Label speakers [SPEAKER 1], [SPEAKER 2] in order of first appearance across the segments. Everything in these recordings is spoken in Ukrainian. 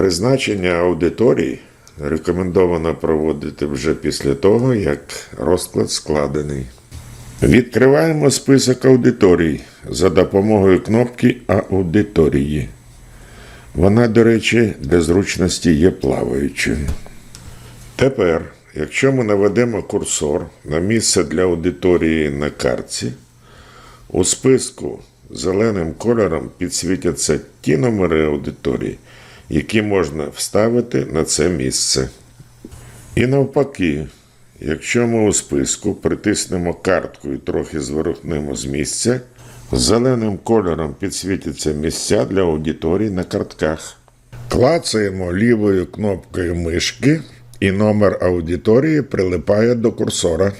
[SPEAKER 1] Призначення аудиторій рекомендовано проводити вже після того, як розклад складений. Відкриваємо список аудиторій за допомогою кнопки Аудиторії. Вона, до речі, для зручності є плаваючою. Тепер, якщо ми наведемо курсор на місце для аудиторії на картці, у списку зеленим кольором підсвітяться ті номери аудиторії, які можна вставити на це місце. І навпаки, якщо ми у списку притиснемо картку і трохи зворухнемо з місця, зеленим кольором підсвітяться місця для аудиторій на картках. Клацаємо лівою кнопкою мишки, і номер аудиторії прилипає до курсора.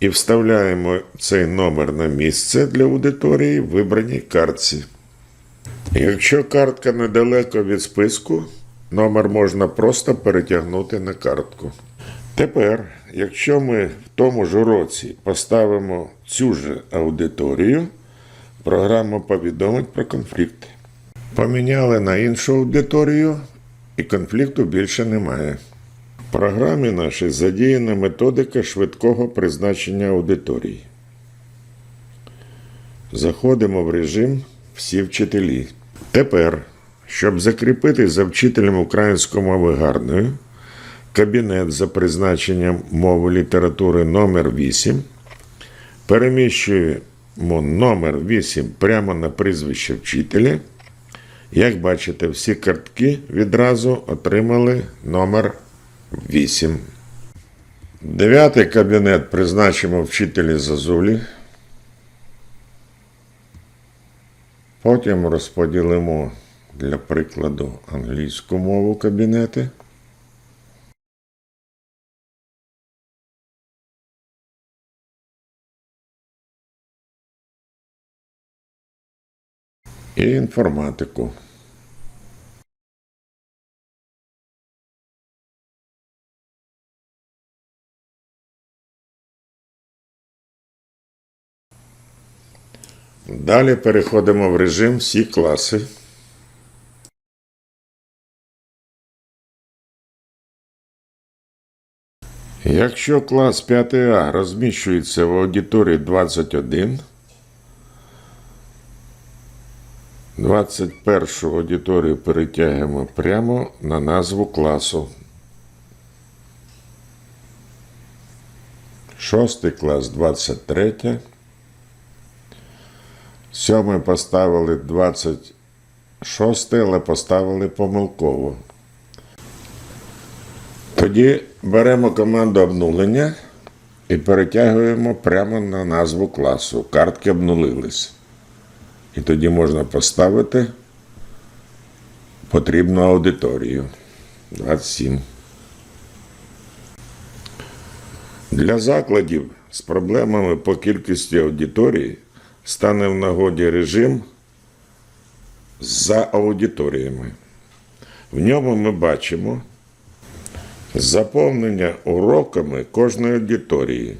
[SPEAKER 1] І вставляємо цей номер на місце для аудиторії в вибраній картці. Якщо картка недалеко від списку, номер можна просто перетягнути на картку. Тепер, якщо ми в тому ж уроці поставимо цю ж аудиторію, програма повідомить про конфлікт. Поміняли на іншу аудиторію, і конфлікту більше немає. В програмі нашій задіяна методика швидкого призначення аудиторій. Заходимо в режим Всі вчителі. Тепер, щоб закріпити за вчителем української мови гарною, кабінет за призначенням мови літератури номер 8 переміщуємо номер 8 прямо на прізвище вчителя. Як бачите, всі картки відразу отримали номер 8. Дев'ятий кабінет призначимо вчителі Зазулі. Потім розподілимо для прикладу англійську мову кабінети. І інформатику. Далі переходимо в режим всі класи. Якщо клас 5А розміщується в аудиторії 21, 21 аудиторію перетягуємо прямо на назву класу. Шостий клас 23. Сьомий поставили 26, але поставили помилково. Тоді беремо команду обнулення і перетягуємо прямо на назву класу. Картки обнулились. І тоді можна поставити потрібну аудиторію. 27. Для закладів з проблемами по кількості аудиторії стане в нагоді режим за аудиторіями. В ньому ми бачимо заповнення уроками кожної аудиторії.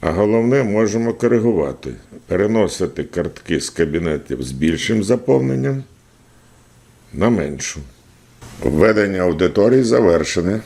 [SPEAKER 1] А головне, можемо коригувати, переносити картки з кабінетів з більшим заповненням на меншу. Введення аудиторії завершене.